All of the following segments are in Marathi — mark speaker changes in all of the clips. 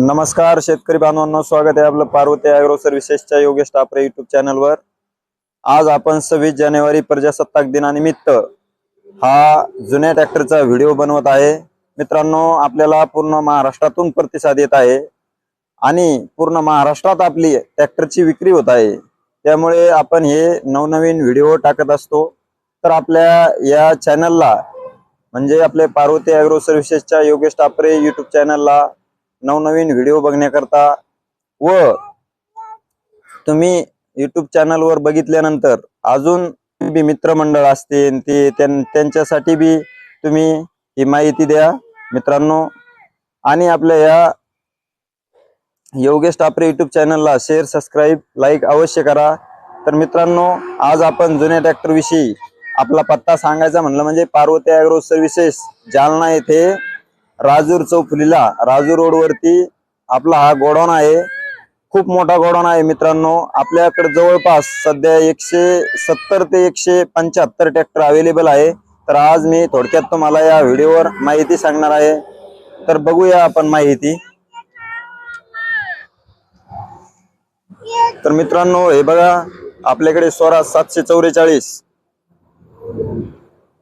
Speaker 1: नमस्कार शेतकरी बांधवांना स्वागत आहे आपलं पार्वती अॅग्रो सर्व्हिसेसच्या योगेश टापरे युट्यूब चॅनलवर आज आपण सव्वीस जानेवारी प्रजासत्ताक दिनानिमित्त हा जुन्या ट्रॅक्टरचा व्हिडिओ बनवत आहे. मित्रांनो आपल्याला पूर्ण महाराष्ट्रातून प्रतिसाद येत आहे आणि पूर्ण महाराष्ट्रात आपली ट्रॅक्टरची विक्री होत आहे. त्यामुळे आपण हे नवनवीन व्हिडिओ टाकत असतो. तर आपल्या या चॅनलला म्हणजे आपले पार्वती अॅग्रो सर्व्हिसेसच्या योगेश टापरे युट्यूब चॅनलला नवनवीन व्हिडिओ बघण्याकरता व तुम्ही युट्यूब चॅनलवर बघितल्यानंतर अजून बी मित्रमंडळ असतील ते त्यां- त्यांच्यासाठी बी तुम्ही ही माहिती द्या मित्रांनो. आणि आपल्या या योगेश टापरे युट्यूब चॅनलला शेअर सबस्क्राईब लाईक अवश्य करा. तर मित्रांनो आज आपण जुन्या ट्रॅक्टरविषयी आपला पत्ता सांगायचा म्हणलं म्हणजे पार्वती अॅग्रो सर्व्हिसेस जालना येथे राजूर चौफुलीला. राजूर रोड वरती आपला हा गोडाऊन आहे. खूप मोठा गोडाऊन आहे मित्रांनो. आपल्याकडे जवळपास सध्या एकशे सत्तर ते एकशे पंच्याहत्तर ट्रॅक्टर अवेलेबल आहे. तर आज मी थोडक्यात तुम्हाला या व्हिडिओवर माहिती सांगणार आहे. तर बघूया आपण माहिती. तर मित्रांनो हे बघा आपल्याकडे स्वराज सातशे चौवेचाळीस.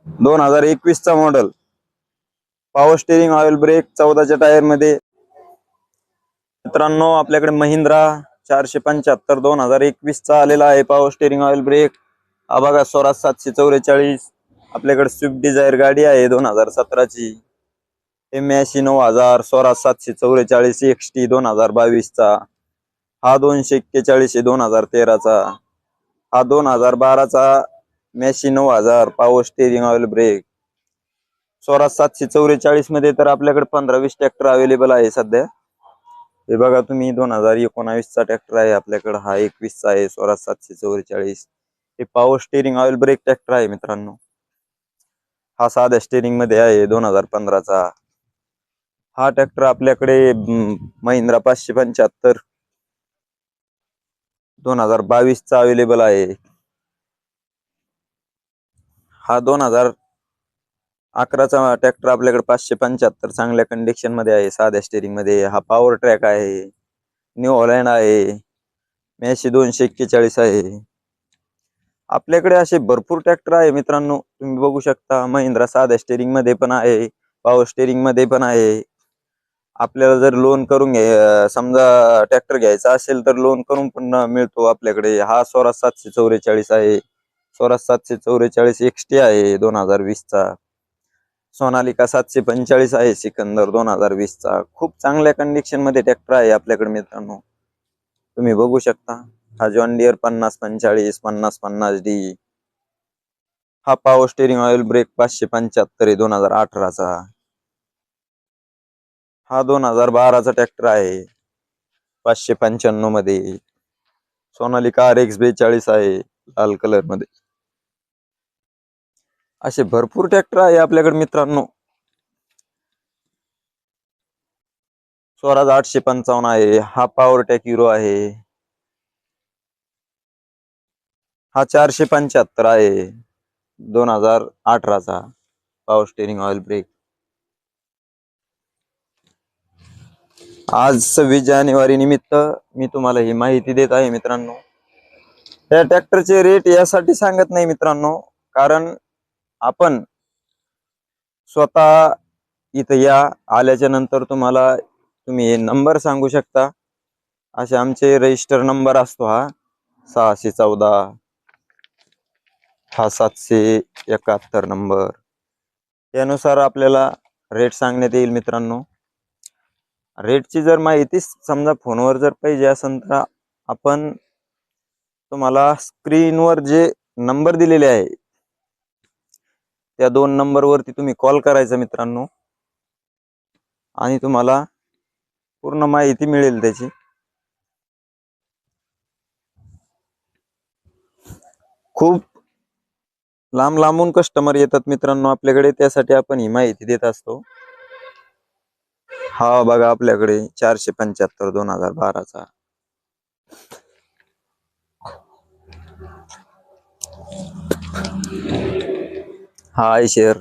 Speaker 1: दोन हजार एकवीस चा model power steering oil brake चौदाच्या टायरमध्ये. मित्रांनो आपल्याकडे महिंद्रा चारशे पंच्याहत्तर दोन हजार एकवीस चा आलेला आहे पॉवर स्टेरिंग ऑइल ब्रेक हा बघा स्वराज सातशे चौवेचाळीस. आपल्याकडे स्विफ्ट डिझायर गाडी आहे दोन हजार सतराची. एम ऐंशी नऊ हजार स्वराज सातशे चौवेचाळीस एक्स टी दोन हजार बावीसचा. हा दोनशे एक्केचाळीस दोन हजार तेराचा. हा दोन हजार बाराचा मॅशी नऊ हजार power steering oil brake Swaraj सातशे चौवेचाळीसमध्ये तर आपल्याकडे पंधरा वीस ट्रॅक्टर अवेलेबल आहे सध्या. हे बघा तुम्ही दोन हजार एकोणावीस चा ट्रॅक्टर आहे आपल्याकडे. हा एकवीसचा आहे स्वराज सातशे चौवेचाळीस. हे power steering oil brake tractor आहे मित्रांनो. हा साध्या स्टेरिंगमध्ये आहे दोन हजार पंधराचा हा ट्रॅक्टर आपल्याकडे महिंद्रा पाचशे पंच्याहत्तर. दोन हजार बावीस चा अवेलेबल आहे. हा दोन हजार अकराचा ट्रॅक्टर आपल्याकडे पाचशे पंच्याहत्तर चांगल्या कंडिशनमध्ये आहे साध्या स्टेरिंगमध्ये हा पॉवर ट्रॅक आहे न्यू हॉलँड आहे मेशी दोनशे एक्केचाळीस आहे. आपल्याकडे असे भरपूर ट्रॅक्टर आहे मित्रांनो तुम्ही बघू शकता महिंद्रा साध्या स्टेरिंगमध्ये पण आहे पॉवर स्टेरिंगमध्ये पण आहे. आपल्याला जर लोन करून घ्या समजा ट्रॅक्टर घ्यायचा असेल तर लोन करून पण मिळतो आपल्याकडे. हा स्वराज सातशे चौवेचाळीस आहे. स्वराज सातशे चौवेचाळीस एक्सटी आहे दोन हजार वीस चा सोनालिका सातशे पंचेचाळीस आहे सिकंदर दोन हजार वीस चा. खूप चांगल्या कंडिशनमध्ये ट्रॅक्टर आहे आपल्याकडे मित्रांनो. तुम्ही बघू शकता. हा जॉन डिअर पन्नास पंचेचाळीस पन्नास पन्नास डी हा पावर स्टेरिंग ऑइल ब्रेक पाचशे पंच्याहत्तर आहे दोन हजार अठराचा हा दोन हजार बाराचा ट्रॅक्टर आहे. पाचशे पंच्याण्णवमध्ये. सोनालिका आर एक्स बेचाळीस आहे लाल कलरमध्ये. असे भरपूर ट्रॅक्टर आहे आपल्याकडे मित्रांनो. स्वराज आठशे पंचावन्न आहे. हा पॉवर टॅक हिरो आहे. हा चारशे पंच्याहत्तर आहे. दोन हजार अठराचा पॉवर स्टेरिंग ऑइल ब्रेक आज सव्वीस जानेवारी निमित्त मी तुम्हाला ही माहिती देत आहे मित्रांनो. या ट्रॅक्टरचे रेट यासाठी सांगत नाही मित्रांनो. कारण आपण स्वतः इथं या आल्याच्यानंतर तुम्हाला तुम्ही हे नंबर सांगू शकता. असे आमचे रजिस्टर नंबर असतो हा सहाशे चौदा हा सातशे एकाहत्तर नंबर त्यानुसार आपल्याला रेट सांगण्यात येईल मित्रांनो. रेटची जर माहिती समजा फोनवर जर पाहिजे असेल तर आपण तुम्हाला स्क्रीनवर जे नंबर दिलेले आहे त्या दोन नंबरवरती तुम्ही कॉल करायचा मित्रांनो. आणि तुम्हाला पूर्ण माहिती मिळेल त्याची. खूप लांब लांबून कस्टमर येतात मित्रांनो आपल्याकडे. त्यासाठी आपण ही माहिती देत असतो. हा बघा आपल्याकडे चारशे पंच्याहत्तर दोन हजार बाराचा. हा आहे शेअर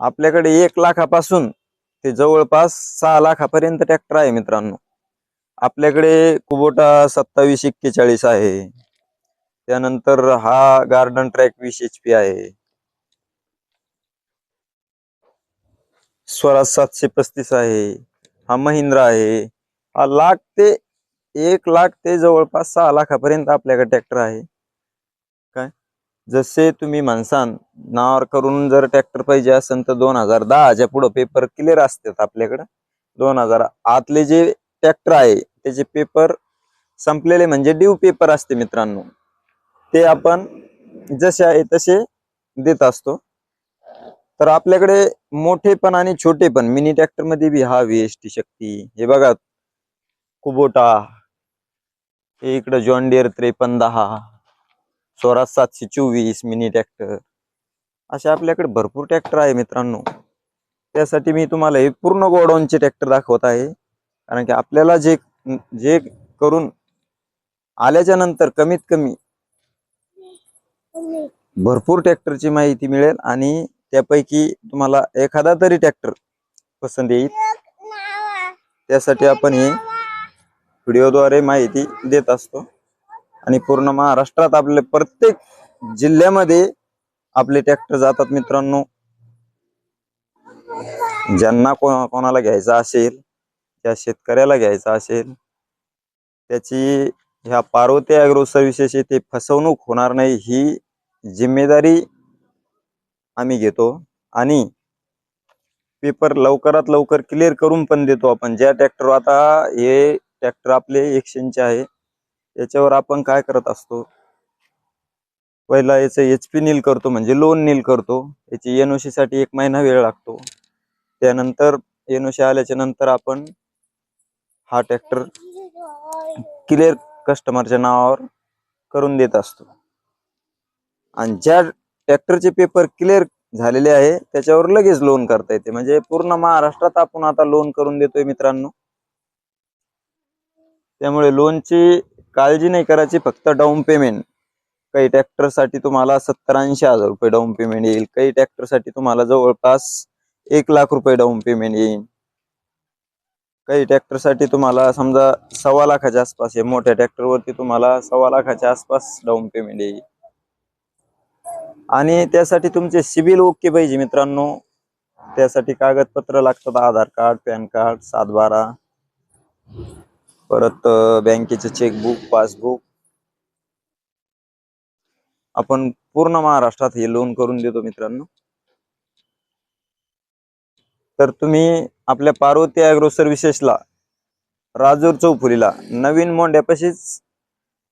Speaker 1: आपल्याकडे एक लाखापासून ते जवळपास सहा लाखापर्यंत ट्रॅक्टर आहे मित्रांनो. आपल्याकडे कुबोटा सत्तावीस एक्केचाळीस आहे. त्यानंतर हा गार्डन ट्रॅक वीस एच पी आहे. स्वराज सातशे पस्तीस आहे. हा महिंद्रा आहे. हा लाख ते एक लाख ते जवळपास सहा लाखापर्यंत आपल्याकडे ट्रॅक्टर आहे. जसे तुम्ही म्हणसान नावावर करून जर ट्रॅक्टर पाहिजे असेल तर दोन हजार दहाच्या पुढे पेपर क्लिअर असतात आपल्याकडे. दोन हजार आतले जे ट्रॅक्टर आहे त्याचे पेपर संपलेले म्हणजे ड्यू पेपर असते मित्रांनो. ते आपण जसे आहे तसे देत असतो. तर आपल्याकडे मोठे पण आणि छोटे पण मिनी ट्रॅक्टरमध्ये बी हा टी शक्ती. हे बघा कुबोटा हे इकडं जॉन डिअर त्रेपन्न दहा. स्वराज सातशे चोवीस मिनी ट्रॅक्टर. असे आपल्याकडे भरपूर ट्रॅक्टर आहे मित्रांनो. त्यासाठी मी तुम्हाला हे पूर्ण गोडाऊनचे ट्रॅक्टर दाखवत आहे. कारण की आपल्याला जे जे करून आल्याच्यानंतर कमीत कमी भरपूर ट्रॅक्टरची माहिती मिळेल आणि त्यापैकी तुम्हाला एखादा तरी ट्रॅक्टर पसंत येईल. त्यासाठी आपण हे व्हिडिओद्वारे माहिती देत असतो. आणि पूर्ण महाराष्ट्रात आपले प्रत्येक जिल्ह्यामध्ये आपले ट्रॅक्टर जातात मित्रांनो. ज्यांना कोणाला घ्यायचा असेल त्या शेतकऱ्याला घ्यायचा असेल त्याची ह्या पार्वती अॅग्रो सर्व्हिसेस येथे फसवणूक होणार नाही ही जिम्मेदारी आम्ही घेतो. आणि पेपर लवकरात लवकर क्लिअर करून पण देतो आपण. ज्या ट्रॅक्टर आता हे ट्रॅक्टर आपले एक्सचेंजचे आहे. याच्यावर आपण काय करत असतो? पहिला याचं एच पी नील करतो म्हणजे लोन नील करतो. याची एनओसी साठी एक महिना वेळ लागतो. त्यानंतर एनओसी आल्याच्यानंतर आपण हा ट्रॅक्टर क्लिअर कस्टमरच्या नावावर करून देत असतो. आणि ज्या ट्रॅक्टरचे पेपर क्लिअर झालेले आहे त्याच्यावर लगेच लोन करता येते. म्हणजे पूर्ण महाराष्ट्रात आपण आता लोन करून देतोय मित्रांनो. त्यामुळे लोनची काळजी नाही करायची फक्त डाऊन पेमेंट काही ट्रॅक्टरसाठी तुम्हाला सत्तर ऐंशी हजार रुपये डाऊन पेमेंट येईल. काही ट्रॅक्टरसाठी तुम्हाला जवळपास एक लाख रुपये डाऊन पेमेंट येईल. काही ट्रॅक्टरसाठी तुम्हाला समजा सव्वा लाखाच्या आसपास आहे. मोठ्या ट्रॅक्टरवरती तुम्हाला सव्वा लाखाच्या आसपास डाऊन पेमेंट येईल. आणि त्यासाठी तुमचे सिबिल ओके पाहिजे मित्रांनो. त्यासाठी कागदपत्र लागतात आधार कार्ड पॅन कार्ड सात बारा परत बँकेचे चेकबुक पासबुक आपण पूर्ण महाराष्ट्रात हे लोन करून देतो मित्रांनो. तर तुम्ही आपल्या पार्वती अॅग्रो सर्व्हिसेसला राजूर चौफुलीला नवीन मोंड्यापाशीच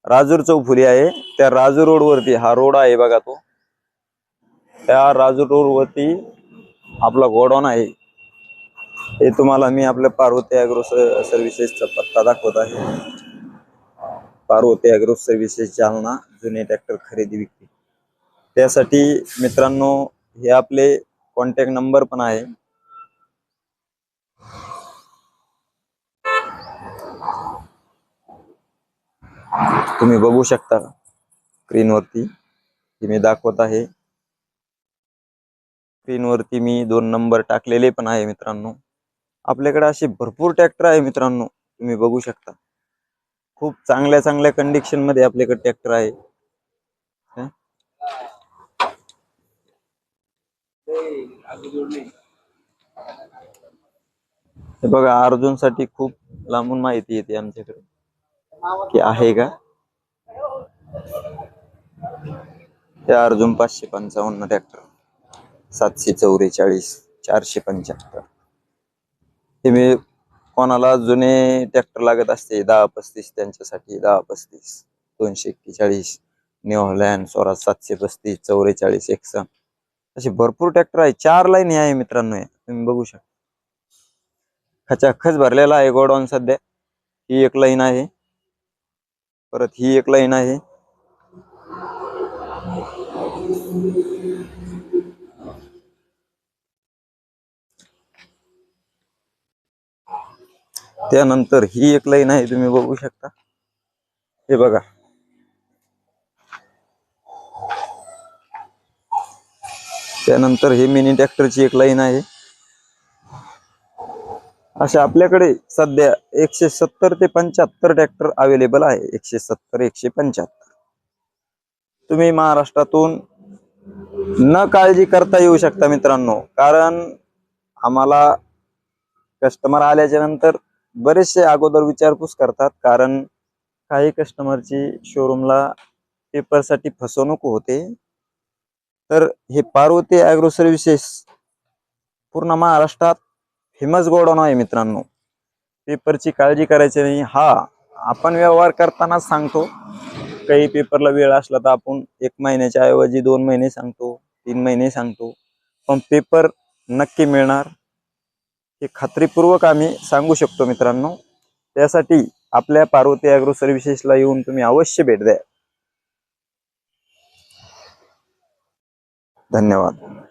Speaker 1: राजूर चौफुली आहे. त्या राजूर रोडवरती हा रोड आहे बघा तो. त्या राजूर रोडवरती आपला गोडाऊन आहे. हे तुम्हाला मी आपल्या पार्वती अॅग्रो सर्व्हिसेसचा पत्ता दाखवत आहे. पार्वती अॅग्रो सर्व्हिसेस जालना जुने ट्रॅक्टर खरेदी विक्री. त्यासाठी मित्रांनो हे आपले कॉन्टॅक्ट नंबर पण आहे. तुम्ही बघू शकता स्क्रीनवरती हे मी दाखवत आहे. स्क्रीनवरती मी दोन नंबर टाकलेले पण आहे मित्रांनो. आपल्याकडे असे भरपूर ट्रॅक्टर आहे मित्रांनो तुम्ही बघू शकता. खूप चांगल्या चांगल्या कंडिशनमध्ये आपल्याकडे ट्रॅक्टर आहे. हे? बघा अर्जुनसाठी खूप लांबून माहिती येते आमच्याकडे. की आहे का? ते अर्जुन पाचशे पंचावन्न ट्रॅक्टर सातशे चौवेचाळीस चारशे पंच्याहत्तर. हे मी कोणाला जुने ट्रॅक्टर लागत असते दहा पस्तीस त्यांच्यासाठी दहा पस्तीस दोनशे एक्केचाळीस न्यू हॉलँड स्वराज सातशे पस्तीस चौवेचाळीस एकसष्ट. असे भरपूर ट्रॅक्टर आहे. चार लाईन हे आहे मित्रांनो तुम्ही बघू शकता. खचाखच भरलेला आहे गोडाऊन सध्या. ही एक लाईन आहे. परत ही एक लाईन आहे. त्यानंतर ही एक लाईन आहे तुम्ही बघू शकता. हे बघा. त्यानंतर हे मिनी ट्रॅक्टरची एक लाईन आहे. अशा आपल्याकडे सध्या एकशे सत्तर ते पंच्याहत्तर ट्रॅक्टर अवेलेबल आहे. एकशे सत्तर एकशे पंच्याहत्तर. तुम्ही महाराष्ट्रातून न काळजी करता येऊ शकता मित्रांनो. कारण आम्हाला कस्टमर आल्याच्यानंतर बरेचसे अगोदर विचारपूस करतात कारण काही कस्टमरची शोरूमला पेपरसाठी फसवणूक होते. तर हे पार्वती ॲग्रो सर्व्हिसेस पूर्ण महाराष्ट्रात फेमस गोडाऊन आहे मित्रांनो. पेपरची काळजी करायची नाही. हा आपण व्यवहार करतानाच सांगतो. काही पेपरला वेळ असला तर आपण एक महिन्याच्या ऐवजी दोन महिने सांगतो तीन महिने सांगतो. पण पेपर नक्की मिळणार. हे खात्रीपूर्वक आम्ही सांगू शकतो मित्रांनो. त्यासाठी आपल्या पार्वती ॲग्रो सर्व्हिसेसला येऊन तुम्ही अवश्य भेट द्या. धन्यवाद.